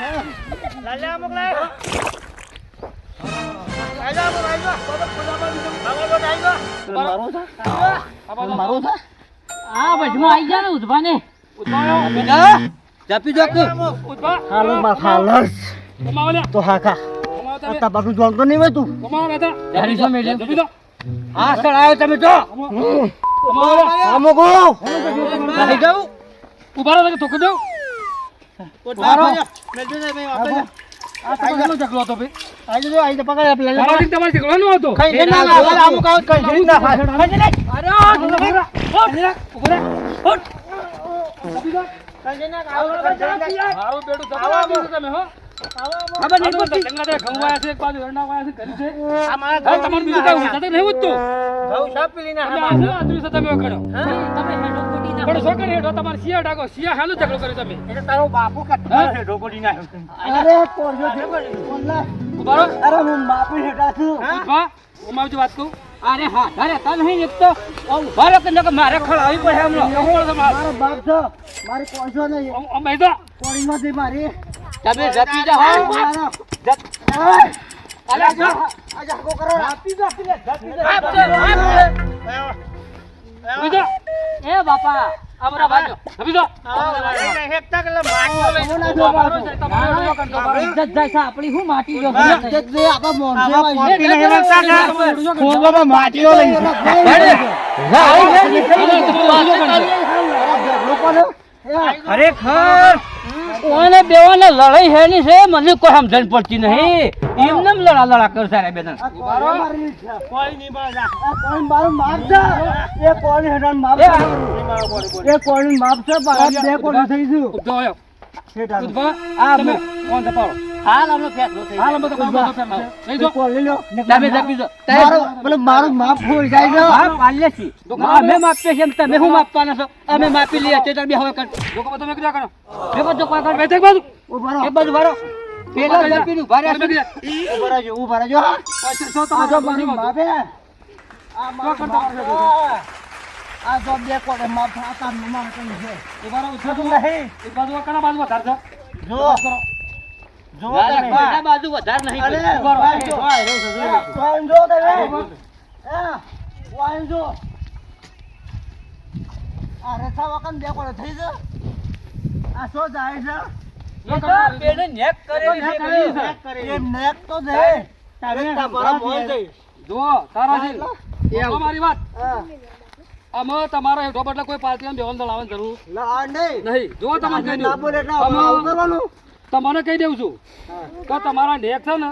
ના અમુક લાય કઈ છે ના ખાય અરે ઊભા રહો ઊભા રહો. હો નહીં તમારું બીજું તો. નહીં હોતું લઈને તમે પણ છોકરી હેઠો તમારે સિયા ડાગો સિયા હાલો ઝઘડો કર્યો તમે. એટલે તારો બાપુ કટકા છે કોડી ના અરે કોરજો બોલલા ઊભા રહો. અરે હું બાપુ હેઠા છું. ઊભા. હું આવજો વાત કહું અરે હા અરે તા નહીં એક તો ઊભા કે નકર મારે ખળાવી પડે હમણાં. છે માર. મારો બાપ છો. મારે કોઈસો નહીં અમે તો કોડી માં થી મારી. તમે જતી જાઓ જત અરે જો. આજે હકો કરો. દો આપી જતી બેસો એ બાપા અમારા બાજુ બેસો ઇજ્જત જાય છે આપણી હું માટી જો માટીઓ લઈ ખરેખર ઓને બેવાને લડાઈ હે ની છે મને કોઈ સમજણ પડતી નહીં. એમને લડા લડા કરતા સારા બેન. કોઈ નહીં મારું માપ છે? એ કોણ હેડન માપ છે? એ કોણ માપ છે? મારા બે કોણ થઈ ગયું. આ તમે કોણ દપાડો હાલ આમનો ફેસલો થઈ હાલ અમે કામ કરતો ફેમ લઈ જો. કોણ લઈ લો. તમે જપી દો મારું પેલું મારું માપ ફોઈ જાય છે. હા પાલ્લે છી અમે માપીએ છીએ તમે હું માપવાના છો? અમે માપી લઈએ છીએ તમે હવે કર લોકો તમે ક્યાં કરો. એ બધું કોઈ કર? બેઠક બાજુ. એ ભરો પેલા જપીનું ભારે આ મારું માપ આ મારું આ જો બે કઈ છે. નહીં. કણા જો. બાજુ વધારે નહીં. જો. તમે. જો. આ રેસા વખત બે થઈ છે. આ શું જાય છે? એ નેક કરેલી છે એ નેક તો દે તમે તમારા મોય જઈ જુઓ તારાજી સાંભળો મારી વાત. આમાં તમારા હેઠો બદલે કોઈ પાર્ટી બેવન દળાવવાની જરૂર નહીં. જો તમે કહી ના બોલે એટલે કરવાનું. તમને કહી દઉં છું તો તમારા નેક છે ને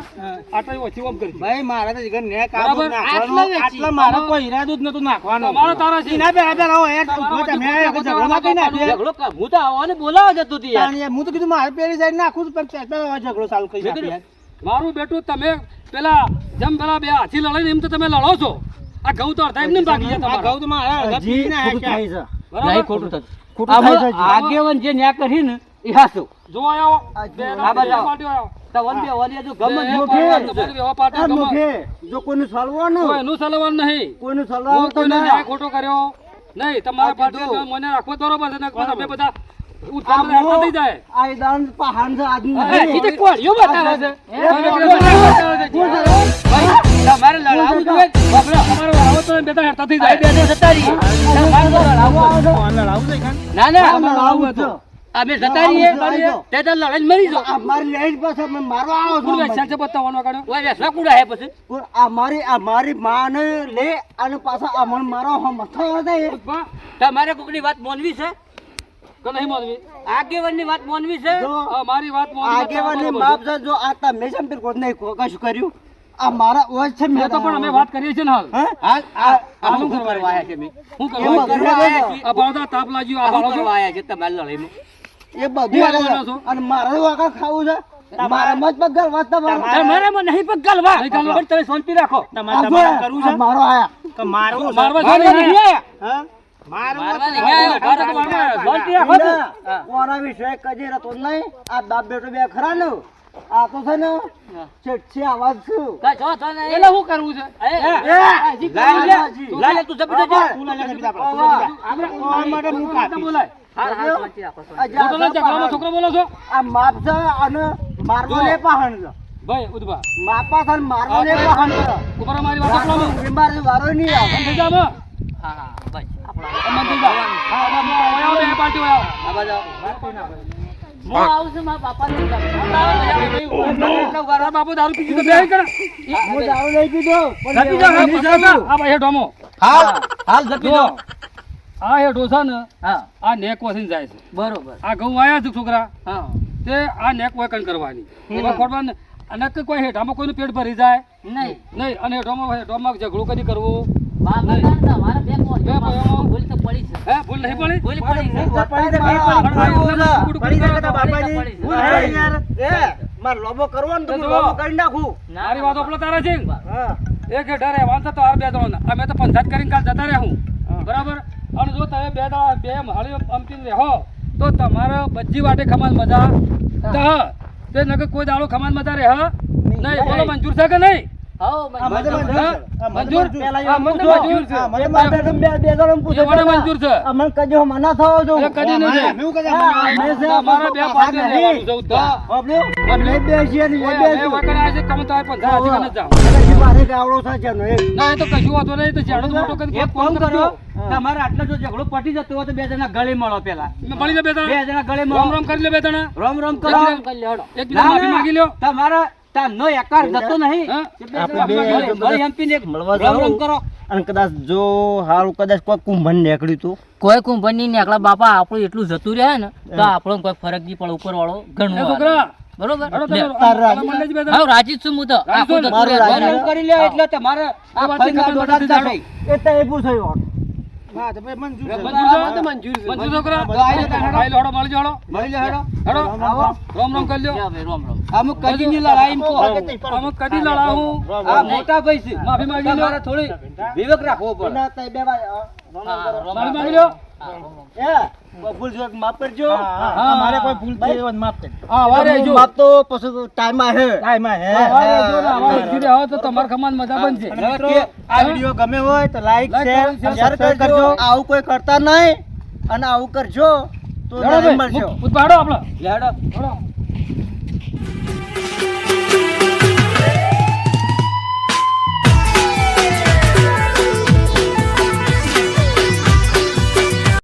આટલી ઓછી ઓમ કરી ભાઈ મારા તો જીગર નેક બરાબર? આટલા આટલા મારો કોઈ ઈરાદો જ નતો નાખવાનો. તમારો છે. ના બે બે રહો એક ઊભો તમે ઝઘડો ના કરી નાખ્યો ઝઘડો. હું તો આવવાને બોલાવા જતો હતી યાર. હું તો કીધું મારે પેલી સાઈડ નાખું પણ હવે ઝઘડો ચાલુ કરી નાખ્યો મારું બેટું તમે પેલા જેમ પેલા બે હાથી લડે એમ તો તમે લડો છો. આ ઘઉં તો અડધા એમને બાકી છે આ તમારા. ઘઉં તો મારા અડધા છે. બરાબર? ખોટું થતું. આગેવાન જે ન્યા કરી ને એ હાસુ આ બાજુ બે જો ગમે મુખે. જો કોઈનું સલવાનું કોઈનું સલવાનું નહીં. કોઈનું સલવાનું તો ખોટો કર્યો. નહીં તમારા પાર્ટીઓ મને રાખવો બરોબર છે ને તમે બધા થઈ જાય. તો તમારે બાપરા, તો થઈ જાય. તો. લડાવું? ના ના. અમે. તે તો લડાઈને મરી જાઓ. મારી લઈને પાછા મને મારવા આવો છો કોણ છે બતાવવાનો કાઢ્યો ઓય વેસવા કુડા હે પછી? આ મારી આ મારી માને લે અને પાછા આ મન મારો હો મથો હતા તમારે કોકની વાત બોલવી છે? કે નહીં માનવી? આગેવાનની વાત માનવી છે? મારી વાત માનવી આગેવાની બરાબર માપ છે. છે જો આ તમે જેમ કોઈ નહીં કશું કર્યું? આ મારા ઓજ છે એ તો પણ અમે વાત કરીએ છીએ ને હાલ. હાલ આ શું કરવા આવ્યા છે મેં શું કરવા આવ્યા છે? ભાવતા તાપ લાગ્યો આ આ શું ભાડો છો? કરવા છે તમારી લડાઈમાં એ બધું આગળ અને મારે વાકા ખાવું છે. મારા મત પર ઘર વાત તમારે. તમારામાં નહીં પગ ગાલવા. નહીં પણ તમે શાંતિ રાખો. તમારે કરવું છે? મારો આયા. મારવા મારવા જો નહીં. નહીં. આયા. મારવા નહીં. આયા. મારવા તો આયા. શાંતિ રાખો. તો. ના, વિશે કદી રતો નહીં. આ બાપ બેટો બે ખરા ને. આ તો છે ને છેટછી આવાજ છું કા છો તો ને એટલે શું કરવું છે એ, એ, લાય લે. લાય, લાય લે, તું જપી જજે. આપણે આપણે બોલાય હાલ, હાલ, શાંતિ રાખો, શાંતિ. તમે ઝઘડામાં છોકરો બોલો છો આ માપ છે અને મારવો ને પાહણ છે ભાઈ ઉદભા માપા છે મારવો ને પાહણ છે ઉપર અમારી વાત સાંભળો. બીમાર વારો નહીં આવે જા આમાં. હા, હા, બસ. આપણા- આ જા. હા, આ બાજુ આવો, બે પાર્ટીઓ આવો. આ બાજુ આવો. હું આવું છું મારા બાપાને લગાડવા. બાપુ દારૂ દારૂ પીધો જાઓ. જરૂર. આ ભાઈ હેઠ આમો. હાલ હાલ જપી જો, આ હેઠ ઓછા ને હા. આ નેક વસીને જાય છે. બરોબર. આ ઘઉં આયા છે છોકરા. હા. તે આ નેક વેકન કરવાની. એમાં ખોટમાં અને કોઈ હેઠામાં કોઈનું પેટ ભરી જાય? નહીં. નહીં. અને હેઠામાં હેઠામાં ઝઘડું કદી કરવો? મારા લોબો કરવો ને તો લોબો કરી નાખું. મારી વાતો પેલો તારે છે? એક હેઠા રહેવાનું તો તાર બે દોડો અમે તો પંચાયત કરીને કાલ જતા રહે હું. બરાબર? અને જો તમે બે દાડા બે હળી અમકીને રહો તો તમારે બધી વાટે ખમાન મજા. તે નકર કોઈ દાડો ખમાન મજા રહે નહીં. બોલો મંજૂર છે કે નહીં? તમારે આટલો જો ઝઘડો પટી જતો હોય તો બે જણા ગળે મળો પેલા. મળી બે જણા. ગળે રોમ મળો. રોમ કરી લે બે જણા. રોમ રોમ કરો. એકબીજા- એકબીજા માફી માંગી લ્યો. તમારા તારનો એકાર જતો નહીં. હા? આપણે બે ગળે- ગળે હંપીને એક મળવા રોમ રોમ જાઉં. કરો. અને કદાચ જો હારું કદાચ કોઈ કુંભન નીકળ્યું તું. કોઈ કુંભની નેકળા બાપા આપણું એટલું જતું રહે ને તો આપણો કોઈ ફરક નહીં પડે ઉપર વાળો ઘણું બરોબર? લે. રાજી. છું હું તો. કરી એટલે તમારે આ દોડા. થાય. એ તો એ પૂછાયું મંજૂર છે? મંજૂર છોકરા? તો આઈ જતા હેડો. આઈ લો, હેડો, મળી જાઓ, હેડો. મળી લો હેડો હેડો. રોમ રોમ કરી લ્યો. લે ભાઈ, રોમ રોમ અમુક કજીની લડાઈ એમ કહો. કદી લડાવું આ મોટા ભાઈ છે માફી માંગી લો. થોડી વિવેક રાખવો પડે ના, તઈ બે ભાઈ, હા. હા, રોમ માફી માંગી લ્યો. એ, કોઈ ભૂલ જો માફ કરજો. હા, મારે કોઈ ભૂલ થઈ હોય માફ કરજો. હા, આવા રહેજો. માફ તો પછી ટાઈમ ટાઈમ ને તો તમારે ખમાન મજા બનશે. આ વીડિયો ગમે હોય તો લાઈક શેર શેર કરજો. આવું કોઈ કરતા નહીં અને આવું કરજો તો હેડો નહીં ભાઈ, મળશો ઉત- ઉત પાડો આપણે. લે હેડો હેડો.